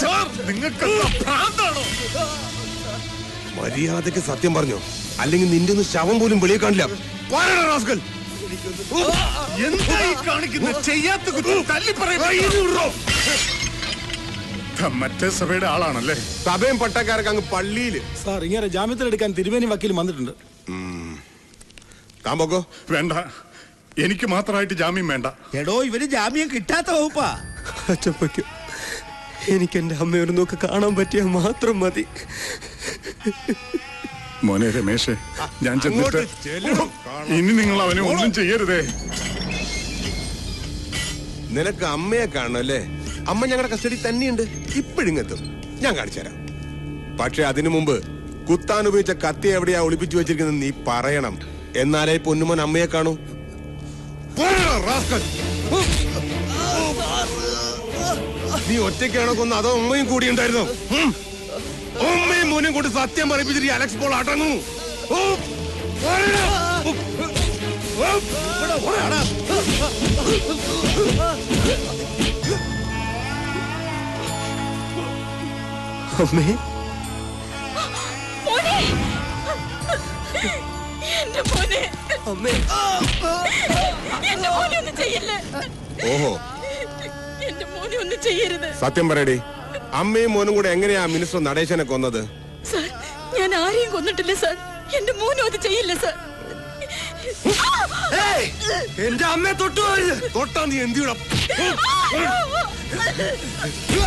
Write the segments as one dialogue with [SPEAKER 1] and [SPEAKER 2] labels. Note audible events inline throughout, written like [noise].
[SPEAKER 1] Sir നിങ്ങൾക്ക് ഭ്രാന്താണോ?
[SPEAKER 2] മര്യാദയ്ക്ക് സത്യം പറഞ്ഞോ. അല്ലെങ്കിൽ നിന്റെ ഒന്ന് ശവം പോലും വെളിയെ കാണില്ല. പോരാടാ റാസ്കൽ.
[SPEAKER 1] എന്താ ഈ കാണിക്കുന്നത്? ചെയ്യാത്ത കുറ്റം തല്ലി പറയുമ്പോ മറ്റേ സഭയുടെ ആളാണല്ലേ?
[SPEAKER 2] സഭയും പട്ടക്കാരൊക്കെ അങ്ങ് പള്ളിയിൽ.
[SPEAKER 3] സാർ ഇങ്ങനെ ജാമ്യത്തിലെടുക്കാൻ തിരുവേനി വക്കീൽ വന്നിട്ടുണ്ട്.
[SPEAKER 2] താൻ പോക്കോ?
[SPEAKER 1] വേണ്ട. എനിക്ക് മാത്രമായിട്ട് ജാമ്യം വേണ്ട.
[SPEAKER 4] എടോ ഇവർ ജാമ്യം കിട്ടാത്ത വകുപ്പാ.
[SPEAKER 5] അച്ചപ്പയ്ക്ക് എനിക്ക് എന്റെ അമ്മയോട് നോക്ക് കാണാൻ പറ്റിയാൽ മാത്രം മതി.
[SPEAKER 1] മോനെ രമേശേ ഞാൻ ചെന്നിട്ട് ഇനി നിങ്ങൾ അവനെ ഒന്നും ചെയ്യരുതേ.
[SPEAKER 2] നിനക്ക് അമ്മയെ കാണണം അല്ലേ? അമ്മ ഞങ്ങളുടെ കസ്റ്റഡി തന്നെയുണ്ട്. ഇപ്പോഴിങ്ങെത്തും ഞാൻ കാണിച്ചു തരാം. പക്ഷെ അതിനു മുമ്പ് കുത്താൻ ഉപയോഗിച്ച കത്തി എവിടെയാ ഒളിപ്പിച്ചു വെച്ചിരിക്കുന്നത് നീ പറയണം. എന്നാലേ പൊന്നുമോൻ അമ്മയെ കാണൂ. നീ ഒറ്റയ്ക്കാണോ കൊന്ന് അതോ ഉമ്മയും കൂടി ഉണ്ടായിരുന്നു? ഉമ്മയും മോനും കൊണ്ട് സത്യം പറയിപ്പിച്ചിട്ട് അലക്സ് പോൾ
[SPEAKER 5] അടങ്ങു.
[SPEAKER 6] മോനെ. എന്റെ മോനെ.
[SPEAKER 5] അമ്മേ
[SPEAKER 6] എന്റെ മോനെ ഒന്നും ചെയ്യല്ലേ.
[SPEAKER 2] ഓഹോ.
[SPEAKER 6] ഒന്നും ചെയ്യരുത്
[SPEAKER 2] സത്യം പറയടി അമ്മയും മോനും കൂടെ എങ്ങനെയാ മിനിസ്റ്റർ നടേശനെ കൊന്നത്
[SPEAKER 6] സാർ ഞാൻ ആരെയും കൊന്നിട്ടില്ല സാർ എന്റെ മോനും അത് ചെയ്യില്ല സാർ
[SPEAKER 5] എന്റെ അമ്മയെ തൊട്ടു.
[SPEAKER 2] തൊട്ടാ നീ എന്തിയുടെ
[SPEAKER 6] അയ്യോ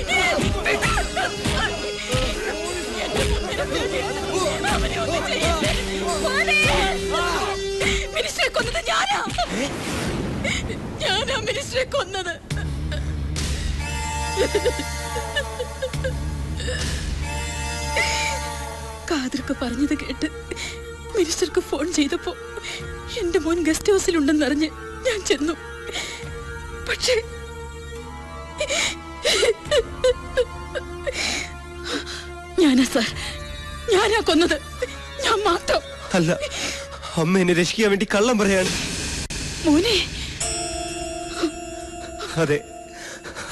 [SPEAKER 6] മിനിസ്റ്ററെ കൊന്നത്. കാതിർക്ക് പറഞ്ഞത് കേട്ട് മിനിസ്റ്റർക്ക് ഫോൺ ചെയ്തപ്പോ എന്റെ മോൻ ഗസ്റ്റ് ഹൗസിൽ ഹൗസിലുണ്ടെന്നറിഞ്ഞ് ഞാൻ ചെന്നു. പക്ഷേ ഞാനാ സാർ ഞാനാ കൊന്നത്. ഞാൻ മാത്രം.
[SPEAKER 5] അല്ല അമ്മ എന്നെ രക്ഷിക്കാൻ വേണ്ടി കള്ളം പറയാണ്.
[SPEAKER 6] മോനെ
[SPEAKER 5] അതെ.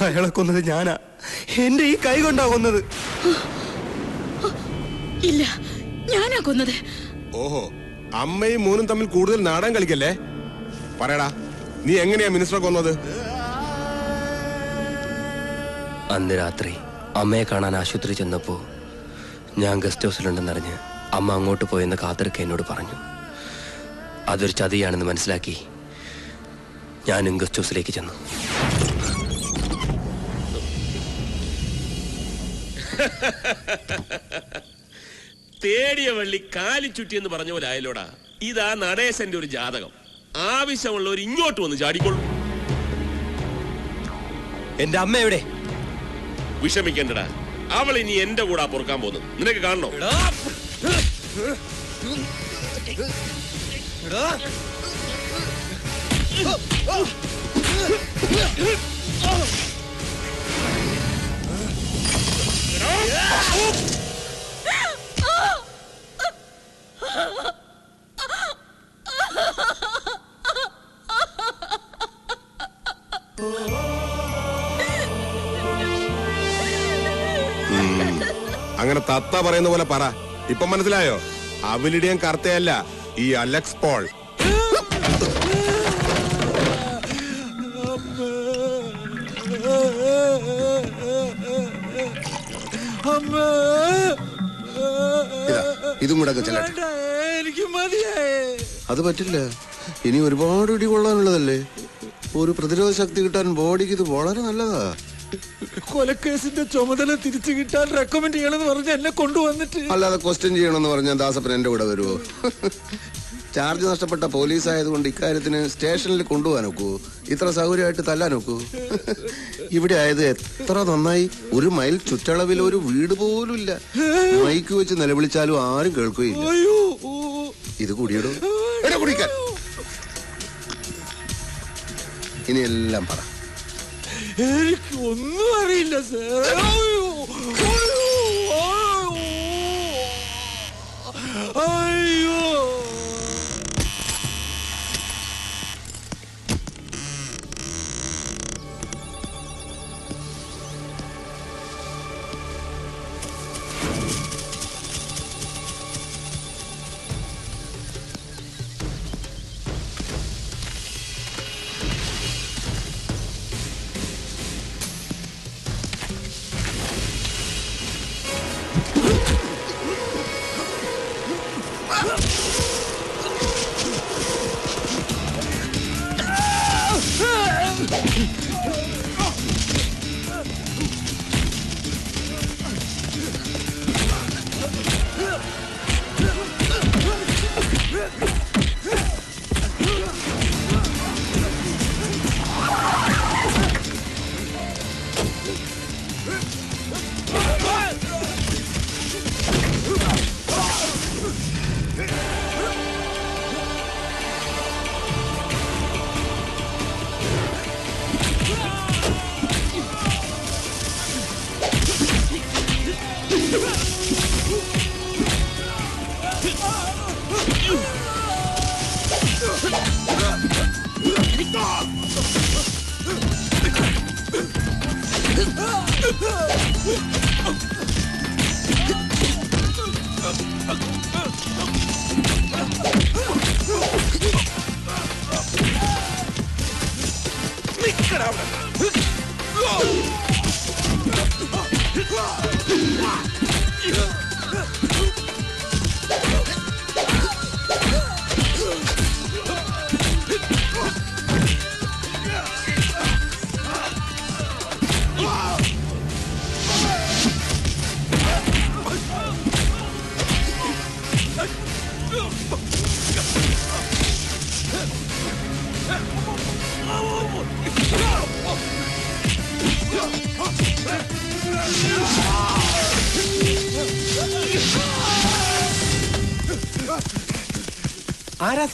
[SPEAKER 5] അയാളെ കൊന്നത് ഞാനാ. എന്റെ ഈ കൈ കൊണ്ടാ കൊന്നത്.
[SPEAKER 6] ഇല്ല ഞാനാ കൊന്നത്.
[SPEAKER 2] ഓഹോ അമ്മയും മൂന്നും തമ്മിൽ കൂടുതൽ നാടൻ കളിക്കല്ലേ? പറയടാ നീ എങ്ങനെയാ മിനിസ്റ്ററെ കൊന്നത്?
[SPEAKER 5] അന്ന് രാത്രി അമ്മയെ കാണാൻ ആശുപത്രി ചെന്നപ്പോ ഞാൻ ഗസ്റ്റ് ഹൗസിലുണ്ടെന്നറിഞ്ഞ് അമ്മ അങ്ങോട്ട് പോയെന്ന് കാത്തിരക്ക എന്നോട് പറഞ്ഞു. അതൊരു ചതിയാണെന്ന് മനസ്സിലാക്കി ഞാനും ഗസ്റ്റ് ഹൗസിലേക്ക് ചെന്നു.
[SPEAKER 7] തേടിയ വള്ളി കാലി ചുറ്റി എന്ന് പറഞ്ഞ പോലെ ആയല്ലോടാ. ഇതാ നടേശന്റെ ഒരു ജാതകം. ആവശ്യമുള്ളവർ ഇങ്ങോട്ട് വന്ന് ചാടിക്കൊള്ളു
[SPEAKER 5] എന്റെ അമ്മ എവിടെ?
[SPEAKER 7] വിഷമിക്കണ്ടടാ. അവൾ ഇനി എന്റെ കൂടെ പൊറുക്കാൻ പോകുന്നു നിനക്ക് കാണണോ?
[SPEAKER 2] അങ്ങനെ തത്ത പറയുന്ന പോലെ പറ. ഇപ്പൊ മനസ്സിലായോ? അവിലിടിയൻ കർത്തയല്ല ഈ അലക്സ് പോൾ.
[SPEAKER 8] ഇതാ ഇതും കൂടെ ചെല്ലട്ടെ.
[SPEAKER 3] എനിക്ക് മതിയായേ
[SPEAKER 8] അത് പറ്റില്ല. ഇനി ഒരുപാട് ഇടി കൊള്ളാനുള്ളതല്ലേ? ഒരു പ്രതിരോധ ശക്തി കിട്ടാൻ ബോഡിക്ക് ഇത് വളരെ നല്ലതാ.
[SPEAKER 3] കൊലക്കേസിന്റെ ചുമതല തിരിച്ചു കിട്ടാൻ റെക്കമെൻഡ് ചെയ്യണമെന്ന് പറഞ്ഞ് എന്നെ കൊണ്ടുവന്നിട്ട്.
[SPEAKER 8] അല്ലാതെ ക്വസ്റ്റ്യൻ ചെയ്യണമെന്ന് പറഞ്ഞാൽ ദാസപ്പൻ എന്റെ കൂടെ വരുമോ ചാർജ് നഷ്ടപ്പെട്ട പോലീസ് ആയതുകൊണ്ട് ഇക്കാര്യത്തിന് സ്റ്റേഷനിൽ കൊണ്ടുപോകാൻ നോക്കൂ ഇത്ര സൗകര്യമായിട്ട് തല്ലാൻ നോക്കൂ ഇവിടെ ആയത് എത്ര നന്നായി. ഒരു മൈൽ ചുറ്റളവിൽ ഒരു വീട് പോലും ഇല്ല. മൈക്ക് വെച്ച് നിലവിളിച്ചാലും ആരും കേൾക്കുകയില്ല. ഇത് കുടിയിടും. എടാ കുടിക്കാൻ. ഇനി എല്ലാം പറ.
[SPEAKER 3] എനിക്ക് ഒന്നും അറിയില്ല അയ്യോ.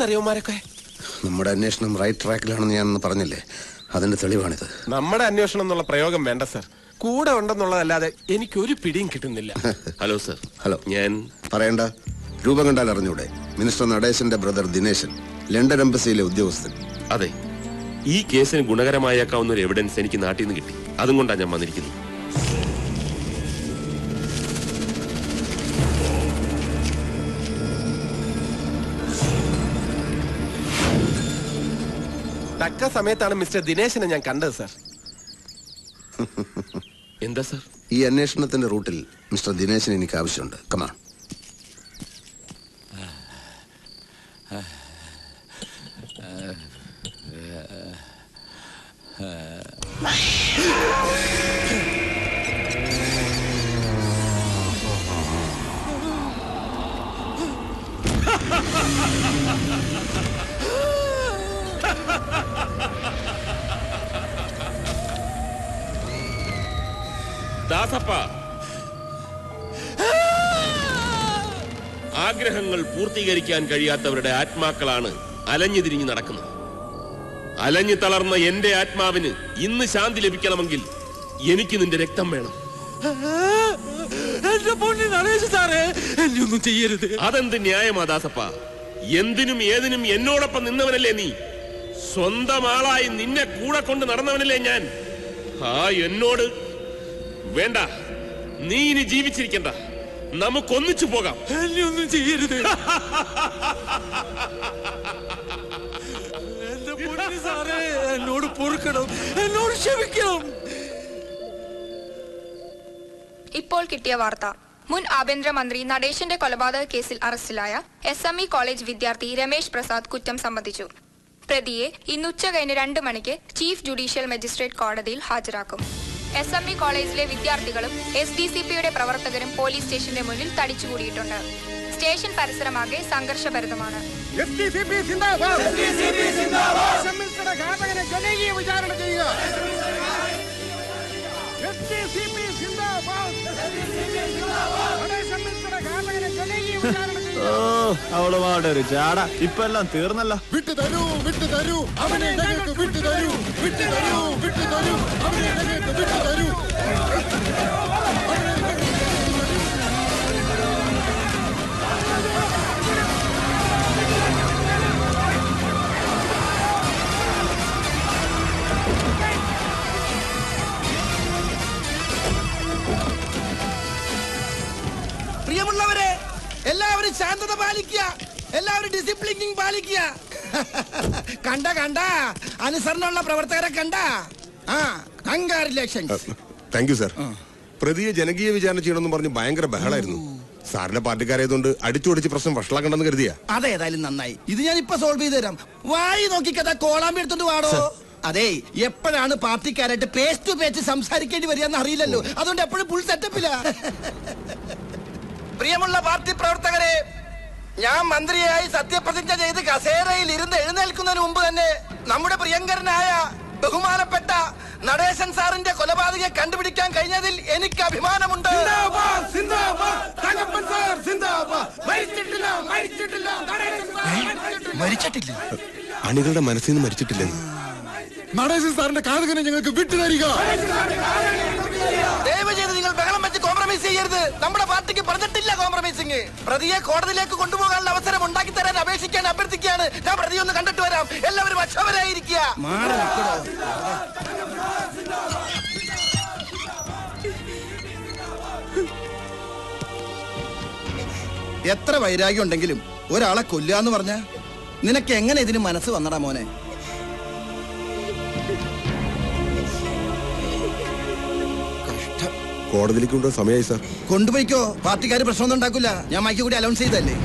[SPEAKER 9] ആരാ
[SPEAKER 8] നമ്മുടെ അന്വേഷണം റൈറ്റ് ട്രാക്കിലാണെന്ന് ഞാൻ പറഞ്ഞില്ലേ? അതിന്റെ തെളിവാണിത്.
[SPEAKER 9] നമ്മുടെ അന്വേഷണം എന്നുള്ള പ്രയോഗം വേണ്ട സർ കൂടെ ഉണ്ടെന്നുള്ളതല്ലാതെ എനിക്ക് ഒരു പിടിയും കിട്ടുന്നില്ല.
[SPEAKER 7] ഹലോ സർ
[SPEAKER 8] ഹലോ
[SPEAKER 7] ഞാൻ
[SPEAKER 8] പറയണ്ട. രൂപം കണ്ടാൽ അറിഞ്ഞൂടെ. മിനിസ്റ്റർ നടേശന്റെ ബ്രദർ ദിനേശൻ ലണ്ടൻ എംബസിയിലെ ഉദ്യോഗസ്ഥൻ.
[SPEAKER 7] അതെ. ഈ കേസിന് ഗുണകരമായേക്കാവുന്ന ഒരു എവിഡൻസ് എനിക്ക് നാട്ടിൽ നിന്ന് കിട്ടി. അതും കൊണ്ടാണ് ഞാൻ വന്നിരിക്കുന്നത്.
[SPEAKER 9] സമയത്താണ് മിസ്റ്റർ ദിനേശനെ ഞാൻ കണ്ടത് സാർ.
[SPEAKER 7] എന്താ സർ?
[SPEAKER 8] ഈ അന്വേഷണത്തിന്റെ റൂട്ടിൽ മിസ്റ്റർ ദിനേശിന് എനിക്ക് ആവശ്യമുണ്ട്. കമാ
[SPEAKER 7] ദാസപ്പ. ആഗ്രഹങ്ങൾ പൂർത്തീകരിക്കാൻ കഴിയാത്തവരുടെ ആത്മാക്കളാണ് അലഞ്ഞു തിരിഞ്ഞു നടക്കുന്നത്. അലഞ്ഞു തളർന്ന എന്റെ ആത്മാവിന് ഇന്ന് ശാന്തി ലഭിക്കണമെങ്കിൽ എനിക്ക് നിന്റെ രക്തം വേണം.
[SPEAKER 3] എന്റെ പൊന്നി നടേശ് സാറേ എന്നെ ഒന്നും ചെയ്യരുത്.
[SPEAKER 7] അതെന്ത് ന്യായമാ ദാസപ്പ? എന്തിനും ഏതിനും എന്നോടൊപ്പം നിന്നവനല്ലേ നീ? സ്വന്തം ആളായി നിന്നെ കൂടെ കൊണ്ട് നടന്നവനല്ലേ ഞാൻ? ആ എന്നോട് വേണ്ട. നീ ഇനി ജീവിച്ചിരിക്കണ്ട. നമുക്കൊന്നിച്ചു പോകാം.
[SPEAKER 3] എന്നെ ഒന്നും ചെയ്യരുത്. എന്റെ പൊന്നി സാറേ എന്നോട് പൊറുക്കണം. എന്നോട് ക്ഷമിക്കണം.
[SPEAKER 10] ഇപ്പോൾ കിട്ടിയ വാർത്ത. മുൻ ആഭ്യന്തരമന്ത്രി നടേശന്റെ കൊലപാതക കേസിൽ അറസ്റ്റിലായ എസ് എം ഇ കോളേജ് വിദ്യാർത്ഥി രമേശ് പ്രസാദ് കുറ്റം സമ്മതിച്ചു. പ്രതിയെ ഇന്ന് ഉച്ച കഴിഞ്ഞ് രണ്ട് മണിക്ക് ചീഫ് ജുഡീഷ്യൽ മജിസ്ട്രേറ്റ് കോടതിയിൽ ഹാജരാക്കും. എസ് എം ഇ കോളേജിലെ വിദ്യാർത്ഥികളും എസ് ഡി സി പിയുടെ പ്രവർത്തകരും പോലീസ് സ്റ്റേഷന്റെ മുന്നിൽ തടിച്ചുകൂടിയിട്ടുണ്ട്. സ്റ്റേഷൻ പരിസരമാകെ സംഘർഷഭരിതമാണ്.
[SPEAKER 3] വിചാരണ ചെയ്യുക!
[SPEAKER 11] ഓ അവൾ മാട്ടെ ഒരു ചാട. ഇപ്പൊ എല്ലാം തീർന്നല്ലോ.
[SPEAKER 1] വിട്ടു തരൂ വിട്ടു തരൂ. അവനെ ഞങ്ങൾക്ക് വിട്ടു തരൂ. വിട്ടു തരൂ വിട്ടു തരൂ. അവനെ ഞങ്ങൾക്ക് വിട്ടു തരൂ.
[SPEAKER 4] എല്ലാവരും ഡിസിപ്ലിനിങ് പാലിക്കുക. കണ്ട കണ്ട. അനുസരണമുള്ള പ്രവർത്തകരെ കണ്ട. ആ കൺഗ്രാറ്റുലേഷൻസ്
[SPEAKER 2] താങ്ക് യു സാർ പ്രതിയെ ജനകീയ വിചാരണ ചെയ്യണമെന്ന് പറഞ്ഞ് ഭയങ്കര ബഹളായിരുന്നു. സാറിന്റെ പാർട്ടിക്കാരായതുകൊണ്ട് അടിച്ചുപൊടിച്ച് പ്രശ്നം വഷളാക്കണ്ടെന്ന് കരുതിയ?
[SPEAKER 4] അതേതായാലും നന്നായി. ഇത് ഞാൻ ഇപ്പൊ സോൾവ് ചെയ്ത് തരാം. വായി നോക്കിക്കഥ കോളാമ്പി എടുത്തോണ്ട് വാടോ? അതെ എപ്പോഴാണ് പാർട്ടിക്കാരായിട്ട് പേസ് ടു പേച്ച് സംസാരിക്കേണ്ടി വരികയെന്ന് അറിയില്ലല്ലോ. അതുകൊണ്ട് എപ്പോഴും ഫുൾ സെറ്റപ്പില്ല [laughs] പ്രിയമുള്ള പാർട്ടി പ്രവർത്തകരെ ഞാൻ മന്ത്രിയായി സത്യപ്രതിജ്ഞ ചെയ്ത് കസേരയിൽ ഇരുന്ന് എഴുന്നേൽക്കുന്നതിന് മുമ്പ് തന്നെ നമ്മുടെ പ്രിയങ്കരനായ ബഹുമാനപ്പെട്ട നടേശൻ സാറിന്റെ കൊലപാതകയെ കണ്ടുപിടിക്കാൻ കഴിഞ്ഞതിൽ എനിക്ക് അഭിമാനമുണ്ട്. മരിച്ചിട്ടില്ല
[SPEAKER 2] അണികളുടെ മനസ്സിൽ നിന്ന് മരിച്ചിട്ടില്ലെന്ന്.
[SPEAKER 1] നടേശൻ സാറിന്റെ കാതകനെ ഞങ്ങൾക്ക് വിട്ടു തരിക
[SPEAKER 4] ദയവ് ചെയ്ത് കോംപ്രമൈസ് ചെയ്യരുത്. നമ്മുടെ പാർട്ടിക്ക് പറഞ്ഞിട്ടില്ല കോംപ്രമൈസിങ് പ്രതിയെ കോടതിയിലേക്ക് കൊണ്ടുപോകാനുള്ള അവസരം ഉണ്ടാക്കി തരാൻ അപേക്ഷിക്കാൻ അഭ്യർത്ഥിക്കുകയാണ് ഞാൻ പ്രതി ഒന്ന് കണ്ടിട്ട് വരാം. എല്ലാവരും അക്ഷമരായിരിക്കുക. എത്ര വൈരാഗ്യം ഉണ്ടെങ്കിലും ഒരാളെ കൊല്ലുക എന്ന് പറഞ്ഞ നിനക്ക് എങ്ങനെ ഇതിന് മനസ്സ് വന്നടാ മോനെ?
[SPEAKER 2] കോടതിയിലേക്ക് കൊണ്ടുപോകാൻ സമയമായി സാർ.
[SPEAKER 4] കൊണ്ടുപോയിക്കോ. പാർട്ടിക്കാർ പ്രശ്നമൊന്നും ഉണ്ടാക്കില്ല ഞാൻ മൈക്ക് കൂടി അലൗൺസ് ചെയ്തല്ലേ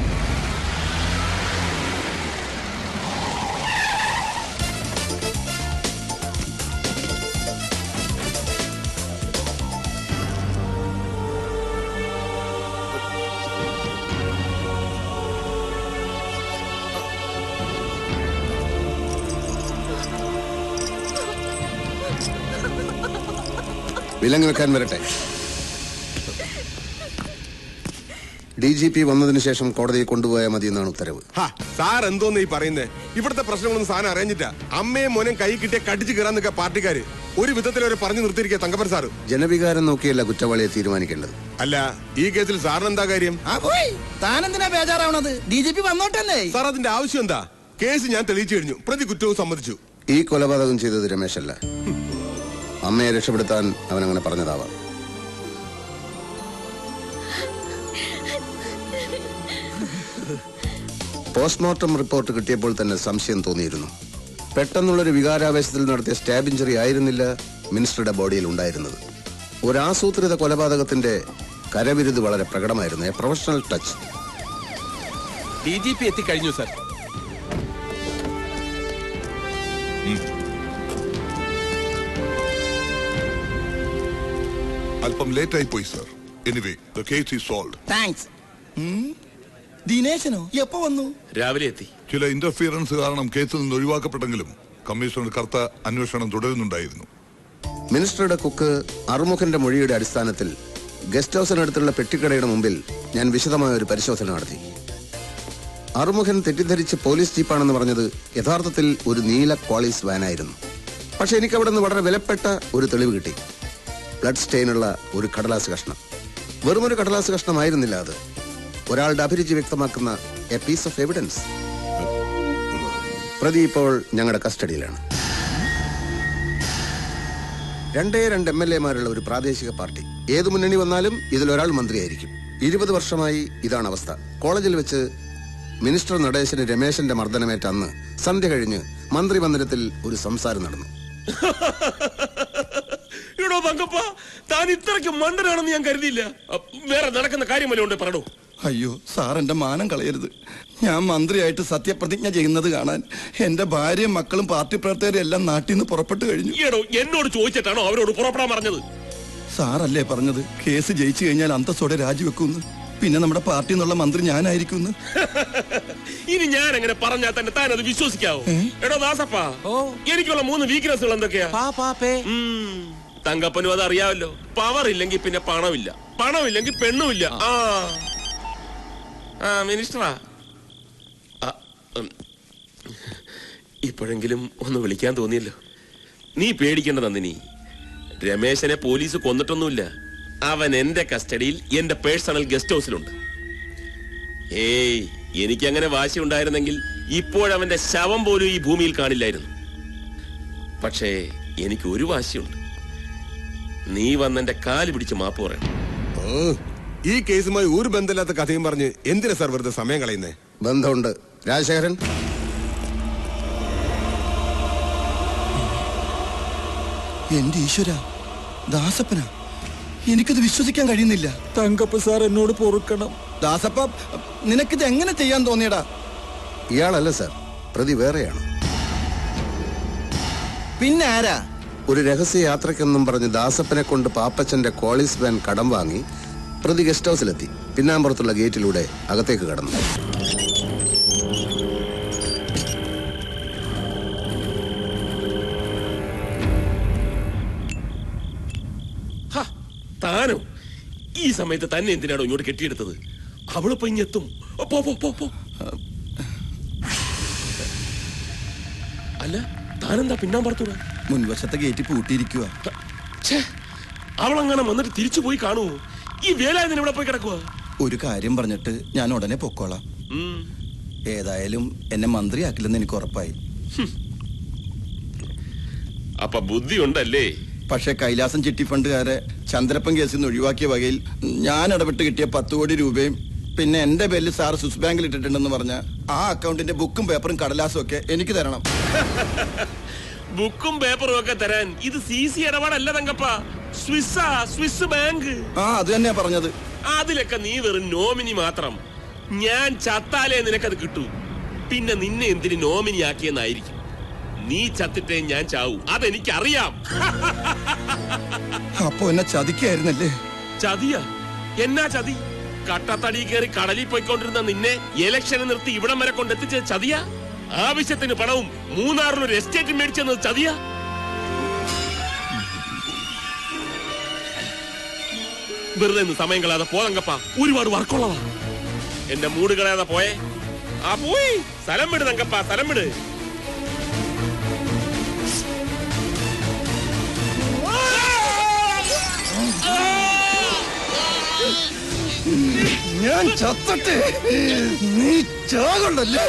[SPEAKER 8] വിലങ്ങ് വെക്കാൻ വരട്ടെ. ഡി ജി പി വന്നതിന് ശേഷം കോടതിയിൽ കൊണ്ടുപോയാൽ മതി എന്നാണ് ഉത്തരവ്
[SPEAKER 2] സാർ എന്തോന്ന് ഈ പറയുന്നത് ഇവിടുത്തെ പ്രശ്നങ്ങളൊന്നും സാധനം അറിയഞ്ഞിട്ടാ. അമ്മയും മോനെ കൈ കിട്ടിയ കടിച്ചു കയറാൻ നിൽക്കുക പാർട്ടിക്കാര്. ഒരു വിധത്തിൽ അവരെ പറഞ്ഞു നിർത്തിയിരിക്കുക തങ്കപ്പൻ സാറ്.
[SPEAKER 8] ജനവികാരം നോക്കിയല്ല കുറ്റവാളിയെ തീരുമാനിക്കേണ്ടത്.
[SPEAKER 2] അല്ല ഈ കേസിൽ സാറിന് എന്താ കാര്യം?
[SPEAKER 4] ആ പോയി. താനെന്തിനാ ബേജാറാവണത്? ഡി ജി പി വന്നോട്ടല്ലേ
[SPEAKER 2] സാർ അതിന്റെ ആവശ്യം എന്താ? കേസ് ഞാൻ തെളിയിച്ചു കഴിഞ്ഞു. പ്രതി കുറ്റവും സമ്മതിച്ചു.
[SPEAKER 8] ഈ കൊലപാതകം ചെയ്തത് രമേശല്ല. അമ്മയെ രക്ഷപ്പെടുത്താൻ അവൻ അങ്ങനെ പറഞ്ഞതാവാം. പോസ്റ്റ്മോർട്ടം റിപ്പോർട്ട് കിട്ടിയപ്പോൾ തന്നെ സംശയം തോന്നിയിരുന്നു. പെട്ടെന്നുള്ളൊരു വികാരാവേശത്തിൽ നടത്തിയ സ്റ്റാബ് ഇഞ്ചറി ആയിരുന്നില്ല മിനിസ്റ്ററുടെ ബോഡിയിൽ ഉണ്ടായിരുന്നത്. ഒരു ആസൂത്രിത കൊലപാതകത്തിന്റെ കരവിരുത് വളരെ പ്രകടമായിരുന്നു. A professional touch.
[SPEAKER 9] D G P എത്തിക്കഴിഞ്ഞു സാർ.
[SPEAKER 1] അല്പം ലേറ്റ് ആയി പോയി sir. Anyway the case is solve
[SPEAKER 4] thanks ദിനേശനോ? എപ്പോ വന്നു?
[SPEAKER 7] രാവിലെ എത്തി.
[SPEAKER 1] ചില ഇന്റർഫിയറൻസ് കാരണം കേസിൽ നിന്ന് ഒഴിവാക്കപ്പെട്ടെങ്കിലും കമ്മീഷണർ കർത്ത അന്വേഷണം തുടരുന്നുണ്ടായിരുന്നു.
[SPEAKER 8] മിനിസ്റ്ററുടെ കുക്ക് അറുമുഖന്റെ മൊഴിയുടെ അടിസ്ഥാനത്തിൽ ഗസ്റ്റ് ഹൗസിനടുത്തുള്ള പെട്ടിക്കടയുടെ മുമ്പിൽ ഞാൻ വിശദമായ ഒരു പരിശോധന നടത്തി. അറുമുഖൻ തെറ്റിദ്ധരിച്ച് പോലീസ് ജീപ്പാണെന്ന് പറഞ്ഞത് യഥാർത്ഥത്തിൽ ഒരു നീല ക്വാളിസ് വാനായിരുന്നു. പക്ഷെ എനിക്ക് അവിടെ നിന്ന് വളരെ വിലപ്പെട്ട ഒരു തെളിവ് കിട്ടി. ബ്ലഡ് സ്റ്റെയിനുള്ള ഒരു കടലാസ് കഷ്ണം. വെറുമൊരു കടലാസ് കഷ്ണമായിരുന്നില്ല അത്. ഒരാളുടെ അഭിരുചി വ്യക്തമാക്കുന്ന എ പീസ് ഓഫ് എവിഡൻസ് പ്രതി ഇപ്പോൾ ഞങ്ങളുടെ കസ്റ്റഡിയിലാണ്. രണ്ടേ രണ്ട് എം എൽ എമാരുള്ള ഒരു പ്രാദേശിക പാർട്ടി. ഏത് മുന്നണി വന്നാലും ഇതിലൊരാൾ മന്ത്രിയായിരിക്കും. ഇരുപത് വർഷമായി ഇതാണ് അവസ്ഥ. കോളേജിൽ വെച്ച് മിനിസ്റ്റർ നടേശന് രമേശന്റെ മർദ്ദനമേറ്റ അന്ന് സന്ധ്യ കഴിഞ്ഞ് മന്ത്രിമന്ദിരത്തിൽ ഒരു സംസാരം നടന്നു.
[SPEAKER 7] താൻ ഇത്രയ്ക്ക് മണ്ടനാണെന്ന് ഞാൻ കരുതിയില്ല. വേറെ നടക്കുന്ന കാര്യമല്ലോ ഉണ്ട് പറടോ.
[SPEAKER 4] അയ്യോ സാർ എന്റെ മാനം കളയരുത്. ഞാൻ മന്ത്രിയായിട്ട് സത്യപ്രതിജ്ഞ ചെയ്യുന്നത് കാണാൻ എന്റെ ഭാര്യയും മക്കളും പാർട്ടി പ്രവർത്തകരും എല്ലാം നാട്ടിൽ നിന്ന് പുറപ്പെട്ടു കഴിഞ്ഞു.
[SPEAKER 7] എന്നോട് ചോദിച്ചിട്ടാണോ അവരോട് പുറപ്പെടാൻ പറഞ്ഞത്?
[SPEAKER 12] സാറല്ലേ പറഞ്ഞത്? കേസ് ജയിച്ചു കഴിഞ്ഞാൽ അന്തസ്സോടെ രാജിവെക്കുമെന്ന് പിന്നെ നമ്മുടെ പാർട്ടി എന്നുള്ള മന്ത്രി ഞാനായിരിക്കും [laughs]
[SPEAKER 7] ഇനി ഞാൻ അങ്ങനെ പറഞ്ഞാൽ തന്നെ താൻ അത് വിശ്വസിക്കാവോ എടോ ദാസപ്പാ എനിക്കുള്ള മൂന്ന് വീക്ക്നെസ്സുകൾ എന്തൊക്കെയാ? തങ്കപ്പനും അത് അറിയാമല്ലോ പവർ ഇല്ലെങ്കിൽ പിന്നെ പണമില്ല. പണമില്ലെങ്കിൽ പെണ്ണുമില്ല. ആ. ആ മിനിസ്റ്ററാ. ഇപ്പോഴെങ്കിലും ഒന്ന് വിളിക്കാൻ തോന്നിയല്ലോ. നീ പേടിക്കേണ്ട നന്ദിനി രമേശനെ പോലീസ് കൊന്നിട്ടൊന്നുമില്ല. അവൻ എന്റെ കസ്റ്റഡിയിൽ എന്റെ പേഴ്സണൽ ഗസ്റ്റ് ഹൗസിലുണ്ട്. ഏയ് എനിക്കങ്ങനെ വാശി ഉണ്ടായിരുന്നെങ്കിൽ ഇപ്പോഴവന്റെ ശവം പോലും ഈ ഭൂമിയിൽ കാണില്ലായിരുന്നു. പക്ഷേ എനിക്ക് ഒരു വാശിയുണ്ട്. നീ വന്നെന്റെ കാൽ പിടിച്ച് മാപ്പ് പറയണം.
[SPEAKER 2] ഈ കേസുമായി ഒരു ബന്ധമില്ലാത്ത കഥയും പറഞ്ഞ് എന്തിനാ സാർ വെറുതെ സമയം കളയുന്നേ?
[SPEAKER 8] ബന്ധമുണ്ട്. രാജശേഖരൻ?
[SPEAKER 12] എന്റെ ഈശ്വര ദാസപ്പന. എനിക്കത് വിശ്വസിക്കാൻ കഴിയുന്നില്ല.
[SPEAKER 3] തങ്കപ്പ സാർ എന്നോട് പൊറുക്കണം.
[SPEAKER 12] ദാസപ്പ നിനക്കിത് എങ്ങനെ ചെയ്യാൻ തോന്നിയടാ?
[SPEAKER 8] ഇയാളല്ല സാർ പ്രതി വേറെയാണ്.
[SPEAKER 12] പിന്നെ ആരാ?
[SPEAKER 8] ഒരു രഹസ്യ യാത്രക്കെന്നും പറഞ്ഞ് ദാസപ്പനെ കൊണ്ട് പാപ്പച്ചന്റെ കോളിസ് വാൻ കടം വാങ്ങി പ്രതി ഗസ്റ്റ് ഹൗസിലെത്തി. പിന്നാമ്പുറത്തുള്ള ഗേറ്റിലൂടെ അകത്തേക്ക് കടന്നു.
[SPEAKER 7] ഹ, താനോ? ഈ സമയത്ത് തന്നെ എന്തിനാണോ ഇങ്ങോട്ട് കെട്ടിയെടുത്തത്? അവളിപ്പോ ഇങ്ങെത്തും. പോ പോ പോ പോ. അല്ല താനെന്താ പിന്നാമ്പുറത്തൂടെ?
[SPEAKER 12] മുൻവശത്തെ ഗേറ്റ് പൂട്ടിയിരിക്കുക
[SPEAKER 7] അവളങ്ങനെ വന്നിട്ട് തിരിച്ചു പോയി കാണൂ ഈ വേലായുധൻ ഇവിടെ പോയി കിടക്കുക
[SPEAKER 12] ഒരു കാര്യം പറഞ്ഞിട്ട് ഞാൻ ഉടനെ പൊക്കോളാം. ഏതായാലും എന്നെ മന്ത്രിയാക്കില്ലെന്ന് എനിക്ക് ഉറപ്പായി.
[SPEAKER 7] അപ്പൊ ബുദ്ധി ഉണ്ടല്ലേ?
[SPEAKER 12] പക്ഷെ കൈലാസം ചിട്ടി ഫണ്ടുകാരെ ചന്ദ്രപ്പൻ കേസിൽ നിന്ന് ഒഴിവാക്കിയ വകയിൽ ഞാൻ ഇടപെട്ട് കിട്ടിയ പത്ത് കോടി രൂപയും പിന്നെ എന്റെ പേരിൽ സാർ സ്വിസ് ബാങ്കിൽ ഇട്ടിട്ടുണ്ടെന്ന് പറഞ്ഞ ആ അക്കൗണ്ടിന്റെ ബുക്കും പേപ്പറും കടലാസും ഒക്കെ എനിക്ക് തരണം. [laughs]
[SPEAKER 7] ബുക്കും പേപ്പറും ഒക്കെ തരാൻ ഇത് സി സി ഇടപാടല്ല തങ്കപ്പ. സ്വിസ്സാ സ്വിസ് ബാങ്ക്.
[SPEAKER 12] ആ അത് തന്നെയാ പറഞ്ഞത്.
[SPEAKER 7] അതിലൊക്കെ നീ വെറും നോമിനി മാത്രം. ഞാൻ ചത്താലേ നിനക്കത് കിട്ടൂ. പിന്നെ നിന്നെ എന്തിന് നോമിനി ആക്കിയെന്നായിരിക്കും. നീ ചത്തിട്ടേ ഞാൻ ചാവൂ. അതെനിക്കറിയാം. [laughs]
[SPEAKER 12] അപ്പൊ എന്നെ ചതിക്കായിരുന്നല്ലേ?
[SPEAKER 7] ചതിയ? എന്നാ ചതി? കട്ടത്തടി കയറി കടലിൽ പോയിക്കൊണ്ടിരുന്ന നിന്നെ ഇലക്ഷനെ നിർത്തി ഇവിടം വരെ കൊണ്ടെത്തിച്ചത് ചതിയ? ആവശ്യത്തിന് പണവും മൂന്നാറിനൊരു എസ്റ്റേറ്റ് മേടിച്ചെന്നത് ചതിയ? വെറുതെ നിന്ന് സമയം കളയാതെ പോതങ്കപ്പ ഒരുപാട് വർക്കുള്ളതാ. എന്റെ മൂട് കളയാതെ പോയേ. ആ പോയി. സ്ഥലം വിട് തങ്കപ്പ സ്ഥലം വിട്.
[SPEAKER 12] ഞാൻ ചത്തട്ടെ. നീ ചാകണ്ടല്ലേ?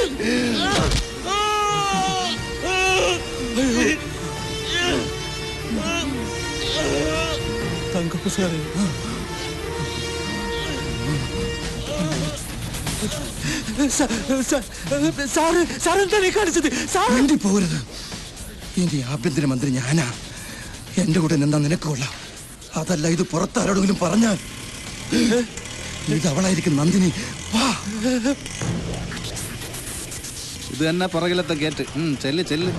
[SPEAKER 3] തങ്കപ്പ സാറേ സാറ് സാർ എന്താണ് ഈ കാണിച്ചത്? സാർ!
[SPEAKER 12] വേണ്ടി പോകരുത്. ഇനി ആഭ്യന്തരമന്ത്രി ഞാനാ. എന്റെ കൂടെ നിന്നാ നിനക്ക് കൊള്ളാം. അതല്ല ഇത് പുറത്താരോടെങ്കിലും പറഞ്ഞാൽ. ഇത് അവളായിരിക്കും നന്ദിനി. വാ.
[SPEAKER 11] ഇത് തന്നെ പുറകിലത്തെ ഗേറ്റ് ചെല്ല് ചെല്ല്.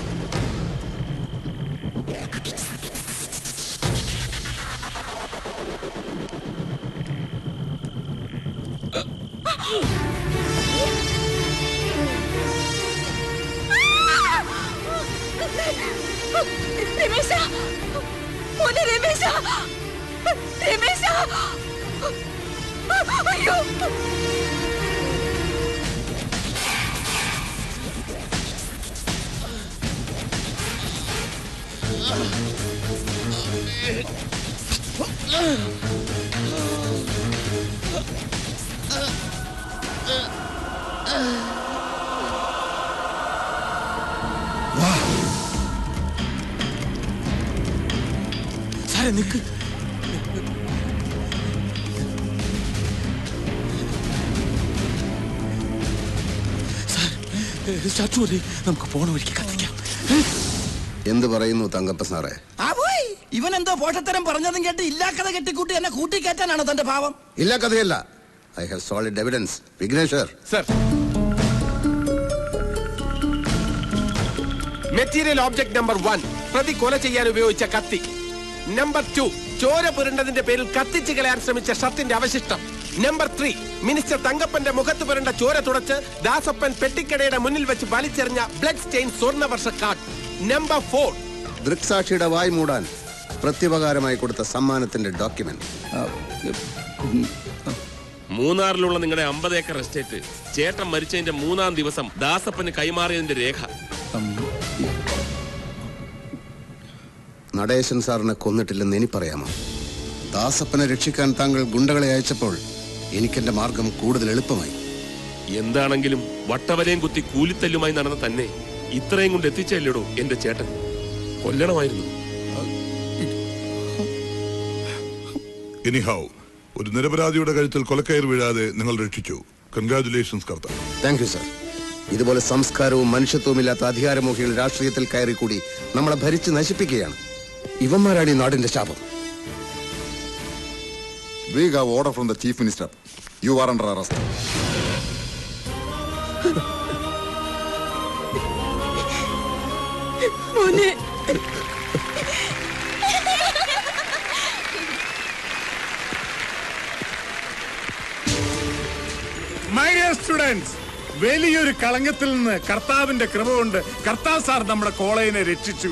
[SPEAKER 6] 李明霞，我的
[SPEAKER 3] 李
[SPEAKER 6] 明霞，李明霞，哎呦！嗯嗯嗯嗯嗯
[SPEAKER 3] നിക്ക്. സാർ സ്റ്റാച്ചു മതി. നമുക്ക് പോണ വഴിക്ക് കത്തിക്കാം.
[SPEAKER 8] എന്ത് പറയുന്നു തങ്കപ്പ സാറേ?
[SPEAKER 4] ആ പോയി ഇവൻ എന്തോ പോഷത്തരം പറഞ്ഞതും കേട്ട് ഇല്ലാക്കഥ കെട്ടിക്കൂട്ടി എന്നെ കൂട്ടിക്കയറ്റാനാണോ തന്റെ ഭാവം
[SPEAKER 8] ഇല്ല കഥയല്ല I have solid evidence Vighneshwar.
[SPEAKER 9] Sir. Material object number one പ്രതി കൊല ചെയ്യാൻ ഉപയോഗിച്ച കത്തി. നമ്പർ ടു ചോര പുരണ്ടതിന്റെ പേരിൽ കത്തിച്ചു കളയാൻ ശ്രമിച്ച ഷർട്ടിന്റെ അവശിഷ്ടം. നമ്പർ ത്രീ മിനിസ്റ്റർ തങ്കപ്പന്റെ മുഖത്ത് പുരണ്ട ചോര തുടച്ച് ദാസപ്പൻ പെട്ടിക്കടയുടെ മുന്നിൽ വെച്ച് വലിച്ചെറിഞ്ഞ blood stain Swarnavarsha card number four
[SPEAKER 8] ദൃക്സാക്ഷിയുടെ വായ് മൂടാൻ പ്രത്യുപകാരമായി കൊടുത്ത സമ്മാനത്തിന്റെ ഡോക്യുമെന്റ്
[SPEAKER 7] മൂന്നാറിലുള്ള നിങ്ങളുടെ അമ്പത് ഏക്കർ എസ്റ്റേറ്റ് ചേട്ടൻ മരിച്ചതിന്റെ മൂന്നാം ദിവസം ദാസപ്പന് കൈമാറിയതിന്റെ രേഖ.
[SPEAKER 8] നടേശൻ സാറിനെ കൊന്നിട്ടില്ലെന്ന് ഇനി പറയാമോ? ദാസപ്പനെ രക്ഷിക്കാൻ താങ്കൾ ഗുണ്ടകളെ അയച്ചപ്പോൾ എനിക്കെന്റെ മാർഗം കൂടുതൽ എളുപ്പമായി.
[SPEAKER 7] എന്താണെങ്കിലും വട്ടവലയും കുത്തി കൂലിത്തല്ലുമായി നടന്ന തന്നെ ഇത്രയും കൊണ്ട് എത്തിച്ചല്ലേടോ എന്റെ ചേട്ടൻ? കൊല്ലണമായിരുന്നു.
[SPEAKER 13] എനിഹൗ ഒരു നിരപരാധിയുടെ കഴുത്തിൽ കൊലക്കയർ വീഴാതെ നിങ്ങൾ രക്ഷിച്ചു. Congratulations Kartha.
[SPEAKER 8] Thank you sir ഇതുപോലെ സംസ്കാരവും മനുഷ്യത്വവും ഇല്ലാത്ത അധികാരമോഹികൾ രാഷ്ട്രീയത്തിൽ കയറി കൂടി നമ്മളെ ഭരിച്ച് നശിപ്പിക്കുകയാണ്. ഇവന്മാരാണ് ഈ നാടിന്റെ ശാപം
[SPEAKER 14] We have order from the chief minister. You are under arrest.
[SPEAKER 6] മോനെ
[SPEAKER 15] മൈ ഡിയർ സ്റ്റുഡൻസ് വലിയൊരു കളങ്കത്തിൽ നിന്ന് കർത്താവിന്റെ കൃപ കൊണ്ട് കർത്താവ് സാർ നമ്മുടെ കോളേജിനെ രക്ഷിച്ചു